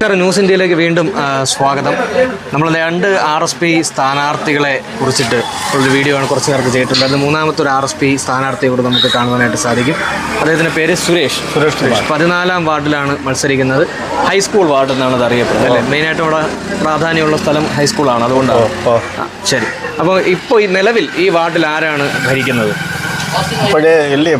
നമസ്കാരം ന്യൂസ് ഇന്ത്യയിലേക്ക് വീണ്ടും സ്വാഗതം. നമ്മൾ രണ്ട് ആർ എസ് പി സ്ഥാനാർത്ഥികളെ കുറിച്ചിട്ട് ഒരു വീഡിയോ ആണ് കുറച്ച് നേരത്തെ ചെയ്തിട്ടുണ്ട്. അത് മൂന്നാമത്തെ ഒരു ആർ എസ് പി സ്ഥാനാർത്ഥിയെ കൂടെ നമുക്ക് കാണുവാനായിട്ട് സാധിക്കും. അദ്ദേഹത്തിന്റെ പേര് സുരേഷ്. സുരേഷ് സുരേഷ്. പതിനാലാം വാർഡിലാണ് മത്സരിക്കുന്നത്. ഹൈസ്കൂൾ വാർഡ് എന്നാണ് അത് അറിയപ്പെടുന്നത് അല്ലേ? മെയിനായിട്ട് അവിടെ പ്രാധാന്യമുള്ള സ്ഥലം ഹൈസ്കൂളാണ് അതുകൊണ്ടാണ്. ശരി. അപ്പോൾ ഇപ്പോൾ ഈ നിലവിൽ ഈ വാർഡിൽ ആരാണ് ഭരിക്കുന്നത്? L D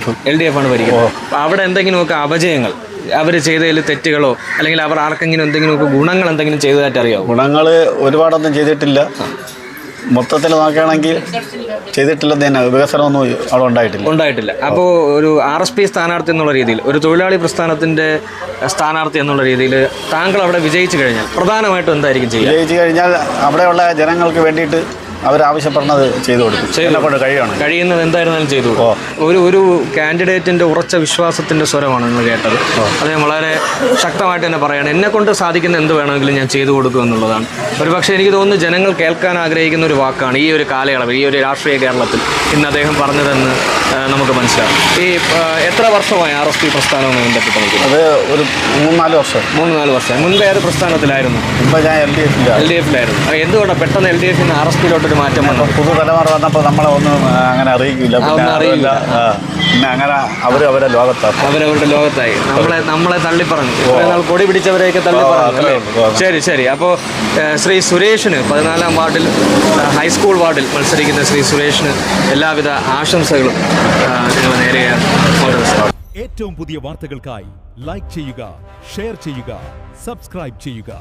F. ആണ് ഭരിക്കുന്നത്. അവിടെ എന്തെങ്കിലുമൊക്കെ അപജയങ്ങൾ അവർ ചെയ്തതിൽ തെറ്റുകളോ അല്ലെങ്കിൽ അവർ ആർക്കെങ്കിലും എന്തെങ്കിലും ഗുണങ്ങൾ എന്തെങ്കിലും ചെയ്തതായിട്ട് അറിയാമോ ഗുണങ്ങൾ ഒരുപാടൊന്നും ചെയ്തിട്ടില്ല. മൊത്തത്തിൽ നോക്കുകയാണെങ്കിൽ ചെയ്തിട്ടില്ല തന്നെ. വികസനമൊന്നും അവിടെ ഉണ്ടായിട്ടില്ല. ഉണ്ടായിട്ടില്ല. അപ്പോൾ ഒരു ആർ എസ് പി സ്ഥാനാർത്ഥി എന്നുള്ള രീതിയിൽ ഒരു തൊഴിലാളി പ്രസ്ഥാനത്തിന്റെ സ്ഥാനാർത്ഥി എന്നുള്ള രീതിയിൽ താങ്കൾ അവിടെ വിജയിച്ചു കഴിഞ്ഞാൽ പ്രധാനമായിട്ടും എന്തായിരിക്കും ചെയ്യുക? വിജയിച്ചു കഴിഞ്ഞാൽ അവിടെയുള്ള ജനങ്ങൾക്ക് വേണ്ടിയിട്ട് അവരാവശ്യപ്പെടുന്നത് ചെയ്തു കൊടുക്കും എന്നെ കൊണ്ട് കഴിയുകയാണ്. കഴിയുന്നത് എന്തായിരുന്നാലും ചെയ്തു. ഒരു ഒരു കാൻഡിഡേറ്റിന്റെ ഉറച്ച വിശ്വാസത്തിന്റെ സ്വരമാണ് നിങ്ങൾ കേട്ടത്. അത് ഞാൻ വളരെ ശക്തമായിട്ട് തന്നെ പറയണം. എന്നെ കൊണ്ട് സാധിക്കുന്ന എന്ത് വേണമെങ്കിലും ഞാൻ ചെയ്തു കൊടുക്കും എന്നുള്ളതാണ്. ഒരു പക്ഷേ എനിക്ക് തോന്നുന്നു ജനങ്ങൾ കേൾക്കാൻ ആഗ്രഹിക്കുന്ന ഒരു വാക്കാണ് ഈ ഒരു കാലയളവ് ഈ ഒരു രാഷ്ട്രീയ കേരളത്തിൽ ഇന്ന് അദ്ദേഹം പറഞ്ഞതെന്ന് നമുക്ക് മനസ്സിലാവും ഈ എത്ര വർഷമായി ആർ എസ് പി പ്രസ്ഥാനവുമായി ബന്ധപ്പെട്ട് അത് ഒരു മൂന്ന് നാല് വർഷം. മൂന്ന് നാല് വർഷം. മുൻപേ ഏത് പ്രസ്ഥാനത്തിലായിരുന്നു? ഇപ്പം ഞാൻ എൽ ഡി എഫില്ല എൽ ഡി എഫിലായിരുന്നു. എന്തുകൊണ്ടാണ് പെട്ടെന്ന് എൽ ഡി എഫിൽ നിന്ന് ആർ എസ് പിയിലോട്ടൊരു മാറ്റം പുതു പുതുതലമുറ വന്നപ്പോൾ നമ്മളെ ഒന്നും അങ്ങനെ അറിയിക്കില്ല അറിയില്ല. പിന്നെ അങ്ങനെ അവർ അവരുടെ ലോകത്താണ് അവരവരുടെ ലോകത്തായി. നമ്മളെ നമ്മളെ തള്ളിപ്പറഞ്ഞു നാൾ കൊടി പിടിച്ചവരെയൊക്കെ തള്ളിപ്പറഞ്ഞു. ശരി ശരി. അപ്പോൾ ശ്രീ സുരേഷിന് പതിനാലാം വാർഡിൽ ഹൈസ്കൂൾ വാർഡിൽ മത്സരിക്കുന്ന ശ്രീ സുരേഷിന് എല്ലാവിധ ആശംസകളും നിങ്ങൾ നേരെയാണ് ഏറ്റവും പുതിയ വാർത്തകൾക്കായി ലൈക്ക് ചെയ്യുക ഷെയർ ചെയ്യുക സബ്സ്ക്രൈബ് ചെയ്യുക.